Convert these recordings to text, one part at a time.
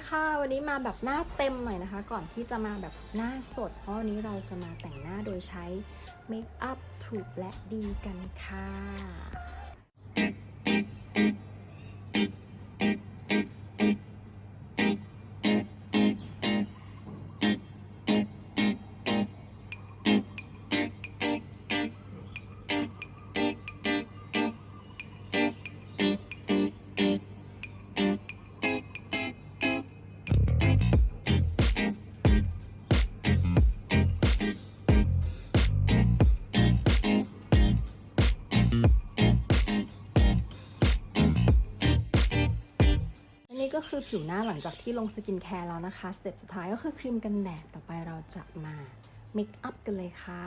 ีค่ะ วันนี้มาแบบหน้าเต็มหน่อยนะคะ ก่อนที่จะมาแบบหน้าสด เพราะวันนี้เราจะมาแต่งหน้าโดยใช้เมคอัพถูกและดีกันค่ะ ก็คือผิวหน้าหลังจากที่ลงสกินแคร์แล้วนะคะ สเต็ปสุดท้ายก็คือครีมกันแดด ต่อไปเราจะมาเมคอัพกันเลยค่ะ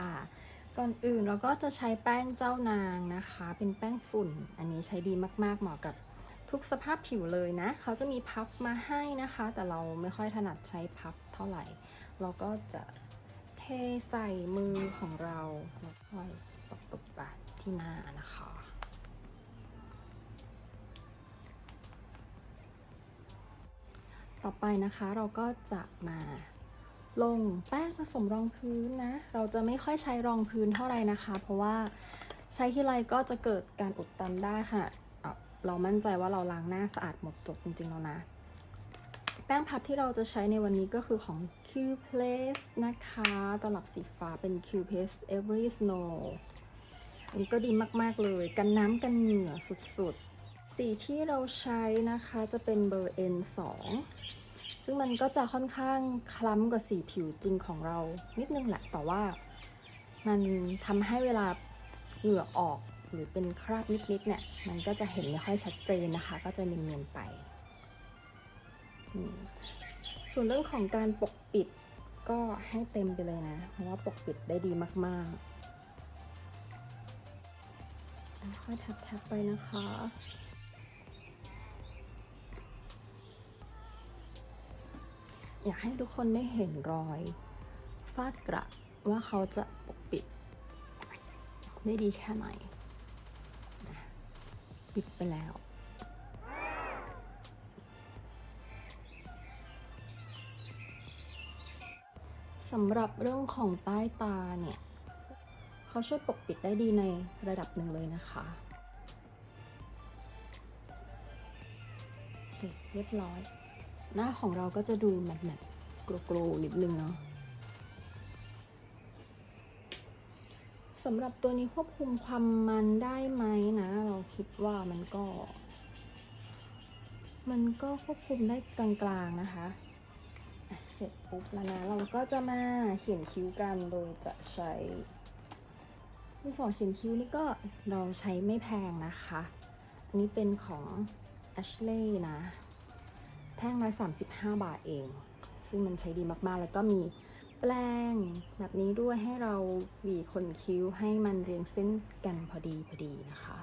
ก่อนอื่นเราก็จะใช้แป้งเจ้านางนะคะ เป็นแป้งฝุ่น อันนี้ใช้ดีมากๆ เหมาะกับทุกสภาพผิวเลยนะ เขาจะมีพับมาให้นะคะ แต่เราไม่ค่อยถนัดใช้พับเท่าไหร่ เราก็จะเทใส่มือของเราแล้วค่อยตบๆไปที่หน้านะคะ ต่อไปนะคะเราก็จะมาลงแป้งผสมรองพื้นนะ เราจะไม่ค่อยใช้รองพื้นเท่าไหร่นะคะ เพราะว่าใช้ที่ไรก็จะเกิดการอุดตันได้ค่ะ เรามั่นใจว่าเราล้างหน้าสะอาดหมดจดจริงๆแล้วนะ แป้งพับที่เราจะใช้ในวันนี้ก็คือของ Q Place นะคะ ตลับสีฟ้าเป็น Q Place Every Snow อันนี้ก็ดีมากๆเลย กันน้ำกันเหงื่อสุดๆ สีที่เราใช้นะคะจะเป็นเบอร์ N2 ซึ่งมันก็จะค่อนข้างคล้ำกว่าสีผิวจริงของเรานิดนึงแหละ แต่ว่ามันทำให้เวลาเหงื่อออกหรือเป็นคราบนิดๆเนี่ย มันก็จะเห็นไม่ค่อยชัดเจนนะคะ ก็จะเนียนๆไป ส่วนเรื่องของการปกปิดก็ให้เต็มไปเลยนะ เพราะว่าปกปิดได้ดีมากๆ ค่อยแท็บๆไปนะคะ อยากให้ทุกคนได้เห็นรอยฟาดกระว่าเขาจะปกปิด ได้ดีแค่ไหนปิดไปแล้ว สำหรับเรื่องของใต้ตาเนี่ย เขาช่วยปกปิดได้ดีในระดับหนึ่งเลยนะคะโอเคเรียบร้อย หน้าของเราก็จะดูแมตต์แมตต์กลัวกลัวนิดนึงเนาะสำหรับตัวนี้ควบคุมความมันได้ไหมนะ เราคิดว่ามันก็ มันก็ควบคุมได้กลางๆนะคะเสร็จปุ๊บแล้วนะ เราก็จะมาเขียนคิ้วกันโดยจะใช้ดินสอเขียนคิ้วนี่ก็เราใช้ไม่แพงนะคะ อันนี้เป็นของ Ashley นะ ท่งละ35 บาทเอง ซึ่งมันใช้ดีมากๆ แล้วก็มีแปลงแบบนี้ด้วยให้เราหวีขนคิ้วให้มันเรียงเส้นกันพอดีพอดีนะคะ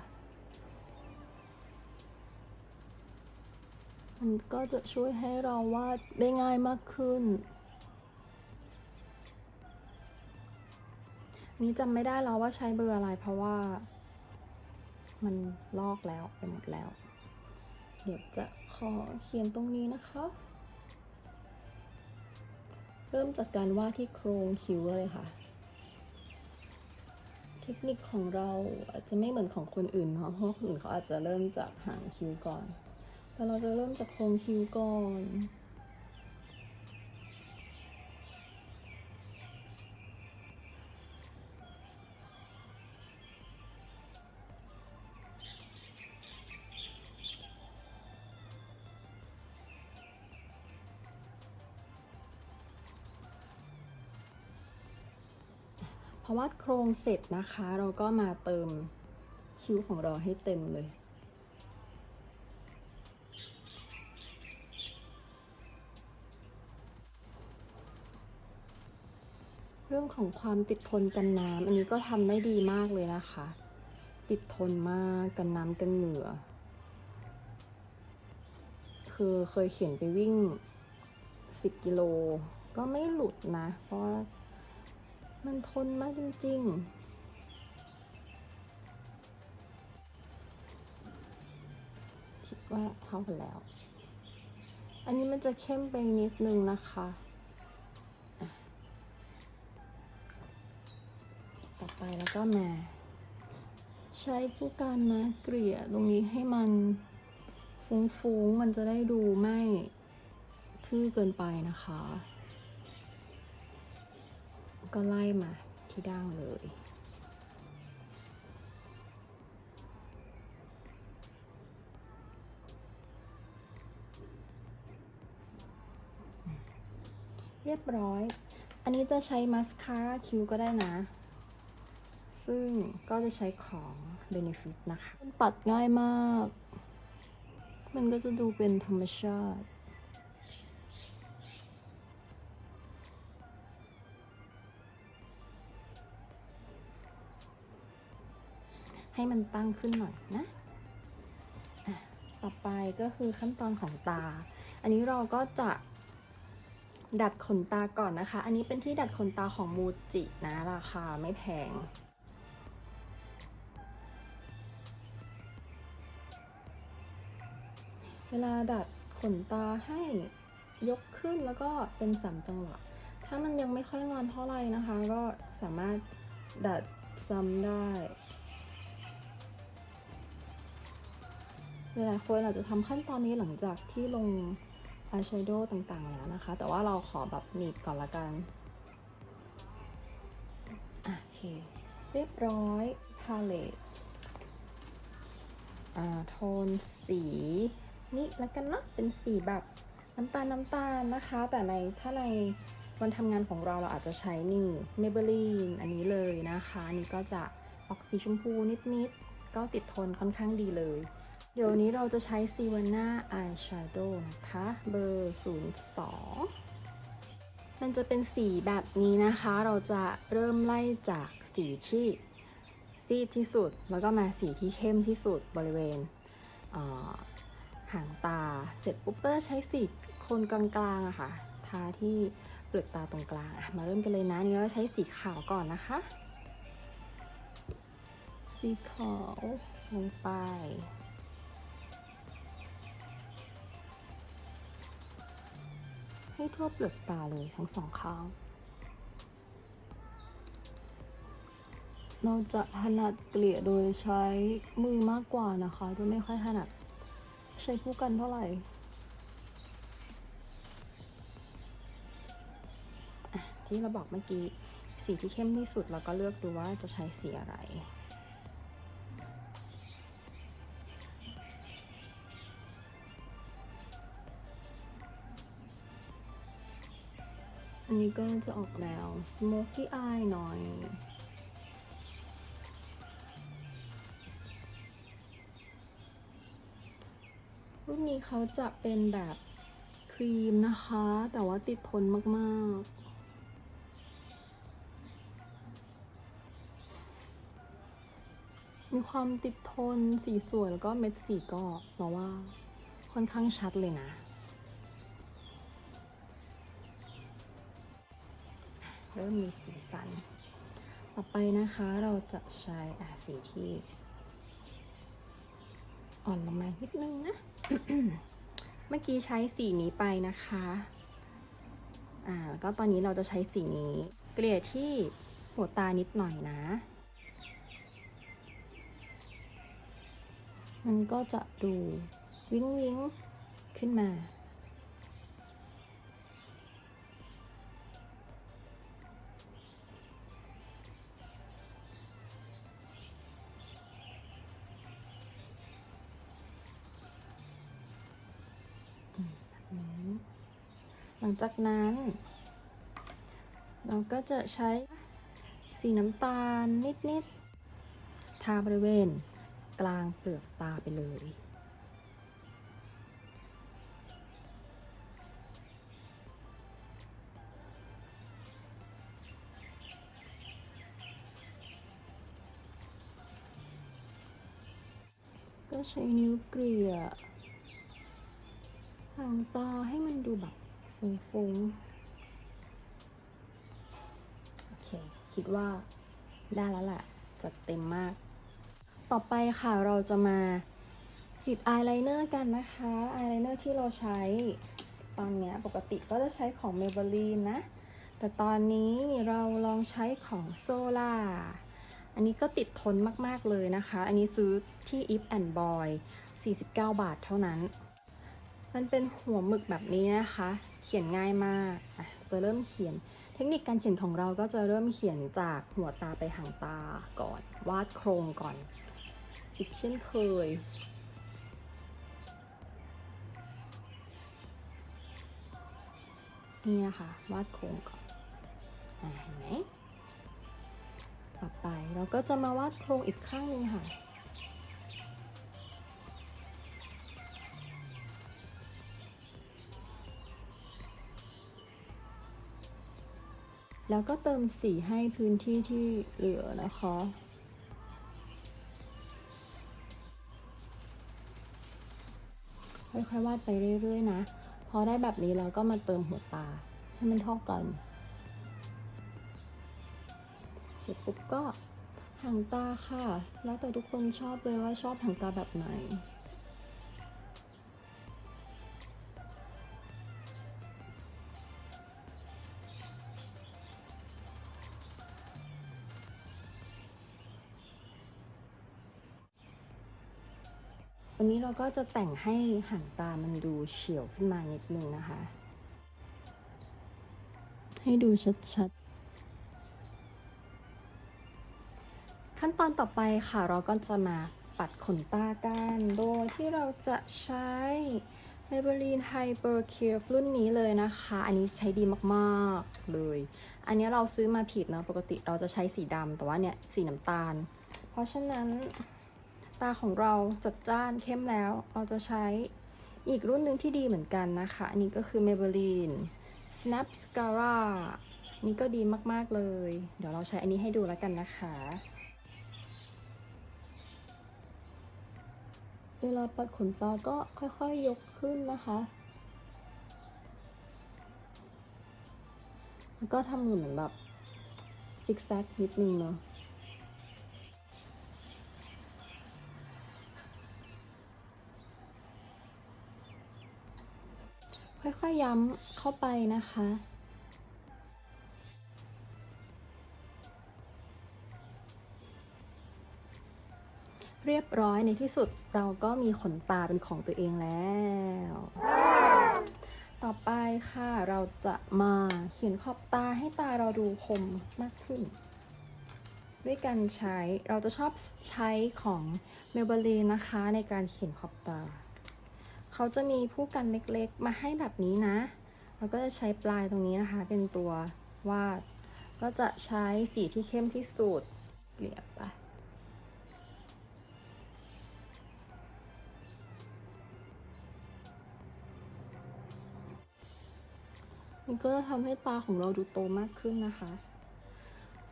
มันก็จะช่วยให้เราวาดได้ง่ายมากขึ้น นี่จำไม่ได้แล้วว่าใช้เบอร์อะไรเพราะว่ามันลอกแล้วไปหมดแล้ว ดี๋ยวจะขอเขียนตรงนี้นะคะ เริ่มจากการวาดที่โครงคิ้วเลยค่ะ เทคนิคของเราอาจจะไม่เหมือนของคนอื่นเนาะเพราะคนอื่นเขาอาจจะเริ่มจากหางคิ้วก่อน แต่เราจะเริ่มจากโครงคิ้วก่อน วาดโครงเสร็จนะคะ เราก็มาเติมคิ้วของเราให้เต็มเลยเรื่องของความติดทนกันน้ำอันนี้ก็ทำได้ดีมากเลยนะคะ ติดทนมากกันน้ำกันเหงื่อ คือเคยเขียนไปวิ่ง 10 กิโล ก็ไม่หลุดนะ เพราะ มันทนมากจริงๆคิดว่าเท่ากันแล้ว อันนี้มันจะเข้มไปนิดนึงนะคะอะต่อไปแล้วก็มา ใช้ผู้การนะเกลี่ยตรงนี้ให้มันฟุ้งๆ มันจะได้ดูไม่ทื่อเกินไปนะคะ ก็ไล่มาที่ด่างเลย เรียบร้อย อันนี้จะใช้มัสคาร่าคิ้วก็ได้นะ ซึ่งก็จะใช้ของ Benefit นะคะ มันปัดง่ายมาก มันก็จะดูเป็นธรรมชาติ ให้มันตั้งขึ้นหน่อยนะต่อไปก็คือขั้นตอนของตา อันนี้เราก็จะดัดขนตาก่อนนะคะ อันนี้เป็นที่ดัดขนตาของมูจินะ ราคาไม่แพง เวลาดัดขนตาให้ยกขึ้นแล้วก็เป็นสามจังหวะ ถ้ามันยังไม่ค่อยงอนเท่าไหร่นะคะ ก็สามารถดัดซ้ำได้ หลายๆคนอาจจะทำขั้นตอนนี้หลังจากที่ลงอายแชโดว์ต่างๆแล้วนะคะ แต่ว่าเราขอแบบหนีบก่อนละกันโอเค เรียบร้อยพาเลตโทนสีนี่แล้วกันเนาะเป็นสีแบบน้ำตาลน้ำตาลนะคะ แต่ในถ้าในวันทำงานของเราเราอาจจะใช้นี่ Maybelline อันนี้เลยนะคะ อันนี้ก็จะออกสีชมพูนิดๆ ก็ติดทนค่อนข้างดีเลย เดี๋ยวนี้เราจะใช้ s i v a n a Eyeshadow นะคะ เบอร์ 02 มันจะเป็นสีแบบนี้นะคะ เราจะเริ่มไล่จากสีที่ซีดที่สุด แล้วก็มาสีที่เข้มที่สุดบริเวณเหางตา เสร็จปุ๊บก็ใช้สีโคนกลางๆอะค่ะ ทาที่เปลือกตาตรงกลาง มาเริ่มกันเลยนะ นี่เราใช้สีขาวก่อนนะคะ สีขาวลงไป ให้ทั่วเปลือกตาเลยทั้งสองข้าง เราจะถนัดเกลี่ยโดยใช้มือมากกว่านะคะ จะไม่ค่อยถนัดใช้ผู้กันเท่าไหร่ที่เราบอกเมื่อกี้สีที่เข้มที่สุดเราก็เลือกดูว่าจะใช้สีอะไร นี้ก็จะออกแนว smoky eye หน่อย รุ่นนี้เขาจะเป็นแบบครีมนะคะ แต่ว่าติดทนมากๆมีความติดทนสีสวยแล้วก็เม็ดสีก็เราว่าค่อนข้างชัดเลยนะ เริ่มมีสีสัน ต่อไปนะคะเราจะใช้สีที่ อ่อนลงมานิดนึงนะ เมื่อกี้ใช้สีนี้ไปนะคะอ่าแล้วก็ตอนนี้เราจะใช้สีนี้ เกลี่ยที่หัวตานิดหน่อยนะ มันก็จะดูวิ้งวิ้งขึ้นมา งจากนั้น เราก็จะใช้สีน้ำตาลนิด ๆ ทาบริเวณกลางเปลือกตาไปเลยก็ใช้นิ้วเกลี่ยหางตาให้มันดูแบบ ฟุ้งโอเค คิดว่าได้แล้วแหละจัดเต็มมาก ต่อไปค่ะเราจะมาติดอายไลเนอร์กันนะคะอายไลเนอร์ที่เราใช้ตอนนี้ปกติก็จะใช้ของ Maybelline นะ แต่ตอนนี้เราลองใช้ของโซล่าอันนี้ก็ติดทนมาก ๆ เลยนะคะ อันนี้ซื้อที่ If and Boy 49 บาทเท่านั้น มันเป็นหัวหมึกแบบนี้นะคะ ขียนง่ายมากอะจะเริ่มเขียน เทคนิคการเขียนของเราก็จะเริ่มเขียนจากหัวตาไปหางตาก่อน วาดโครงก่อน อีกเช่นเคย นี่นะคะ วาดโครงก่อนอ่าเห็นไหมต่อไปเราก็จะมาวาดโครงอีกข้างหนึงค่ะ แล้วก็เติมสีให้พื้นที่ที่เหลือนะคะ ค่อยๆวาดไปเรื่อยๆนะ พอได้แบบนี้เราก็มาเติมหัวตา ให้มันเท่ากัน เสร็จปุ๊บก็หางตาค่ะ แล้วแต่ทุกคนชอบเลยว่าชอบหางตาแบบไหน วันนี้เราก็จะแต่งให้หางตามันดูเฉียวขึ้นมานิดนึงนะคะ ให้ดูชัดๆ ขั้นตอนต่อไปค่ะเราก็จะมาปัดขนตากัน โดยที่เราจะใช้ Maybelline Hyper Curve รุ่นนี้เลยนะคะ อันนี้ใช้ดีมากๆ เลย อันนี้เราซื้อมาผิดนะ ปกติเราจะใช้สีดำแต่ว่าเนี่ยสีน้ำตาล เพราะฉะนั้น ตาของเราจัดจ้านเข้มแล้ว เราจะใช้อีกรุ่นหนึ่งที่ดีเหมือนกันนะคะ อันนี้ก็คือ Maybelline Snap Scara นี่ก็ดีมาก ๆ เลย เดี๋ยวเราใช้อันนี้ให้ดูแล้วกันนะคะเวลาปัดขนตาก็ค่อยๆยกขึ้นนะคะ แล้วก็ทำเหมือนแบบซิกแซกนิดนึงเนาะ ค่อยๆย้ำเข้าไปนะคะ เรียบร้อยในที่สุดเราก็มีขนตาเป็นของตัวเองแล้ว ต่อไปค่ะเราจะมาเขียนขอบตาให้ตาเราดูคมมากขึ้น ด้วยการใช้เราจะชอบใช้ของ Maybelline นะคะในการเขียนขอบตา เขาจะมีผู้กันเล็กๆ มาให้แบบนี้นะแล้วก็จะใช้ปลายตรงนี้นะคะ เป็นตัววาด ก็จะใช้สีที่เข้มที่สุดเกลี่ยไปมันก็จะทำให้ตาของเราดูโตมากขึ้นนะคะ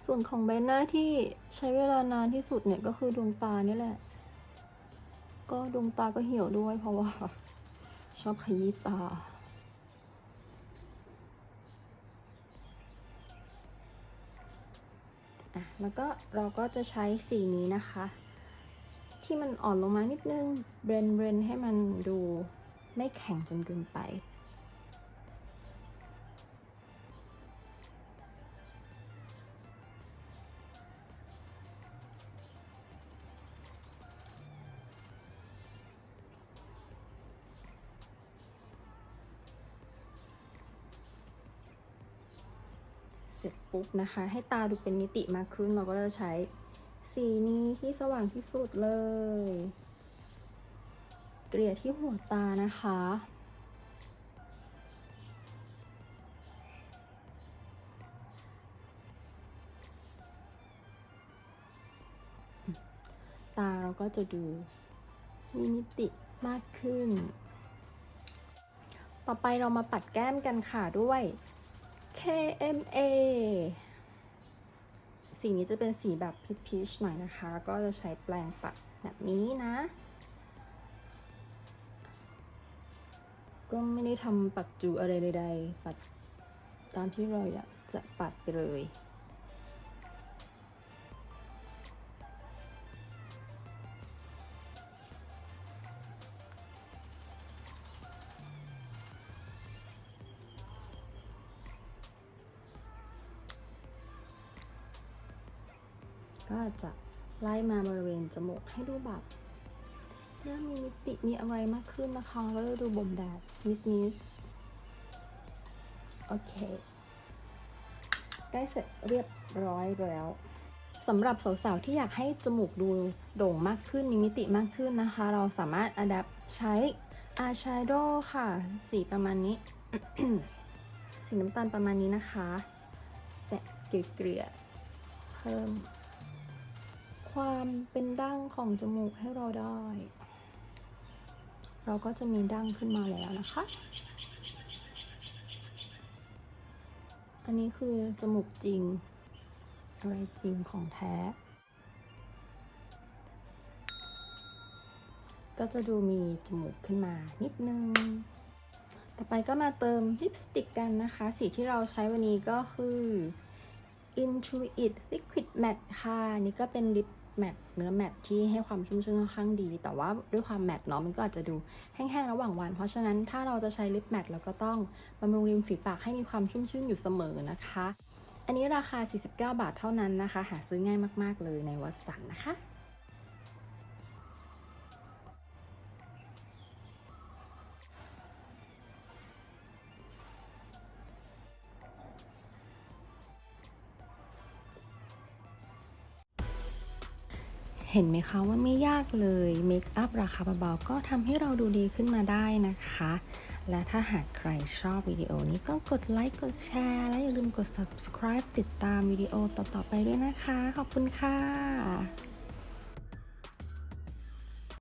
ส่วนของใบหน้าที่ใช้เวลานานที่สุดเนี่ยก็คือดวงตานี่แหละ ก็ดวงตาก็เหี่ยวด้วยเพราะว่า ชอบขยี้ตาอะแล้วก็เราก็จะใช้สีนี้นะคะ ที่มันอ่อนลงมานิดนึง เบรนเบรนให้มันดูไม่แข็งจนเกินไปุ๊บนะคะ ให้ตาดูเป็นมิติมากขึ้นเราก็จะใช้สีนี้ที่สว่างที่สุดเลย เกลี่ยที่หัวตานะคะ ตาเราก็จะดูมีมิติมากขึ้น ต่อไปเรามาปัดแก้มกันค่ะด้วย KMA สีนี้จะเป็นสีแบบพีชๆหน่อยนะคะ ก็จะใช้แปรงปัดแบบนี้นะ ก็ไม่ได้ทำปัดจูอะไรใดๆ ปัดตามที่เราอยากจะปัดไปเลย ก็จะไล่มาบริเวณจมูกให้ดูแบบเริ่มมีมิติมีอะไรมากขึ้นนะคะก็จะดูบ่มแดดนิดนิดโอเค ใกล้เสร็จเรียบร้อยแล้วสำหรับสาวๆที่อยากให้จมูกดูโด่งมากขึ้นมีมิติมากขึ้นนะคะ เราสามารถอัดแอปใช้อายแชโดค่ะ สีประมาณนี้ สีน้ำตาลประมาณนี้นะคะ แตะเกลี่ยเพิ่ม ความเป็นดั้งของจมูกให้เราได้ เราก็จะมีดั้งขึ้นมาแล้วนะคะ อันนี้คือจมูกจริง อะไรจริงของแท้ ก็จะดูมีจมูกขึ้นมานิดนึง ต่อไปก็มาเติมลิปสติกกันนะคะ สีที่เราใช้วันนี้ก็คือ Intuit Liquid Matte ค่ะ นี่ก็เป็นลิป แมทเนื้อแมทที่ให้ความชุ่มชื้นค่อนข้างดี แต่ว่าด้วยความแมทเนาะมันก็อาจจะดูแห้งๆระหว่างวัน เพราะฉะนั้นถ้าเราจะใช้ลิปแมทเราก็ต้องบำรุงริมฝีปากให้มีความชุ่มชื้นอยู่เสมอนะคะ อันนี้ราคา 49 บาทเท่านั้นนะคะ หาซื้อง่ายมากๆเลยในวัดสันนะคะ ห็นไหมคะว่าไม่ยากเลยเมคอัพราคาเบาๆก็ทำให้เราดูดีขึ้นมาได้นะคะ และถ้าหากใครชอบวิดีโอนี้ก็กดไลค์กดแชร์ และอย่าลืมกด subscribe ติดตามวิดีโอต่อๆไปด้วยนะคะ ขอบคุณค่ะ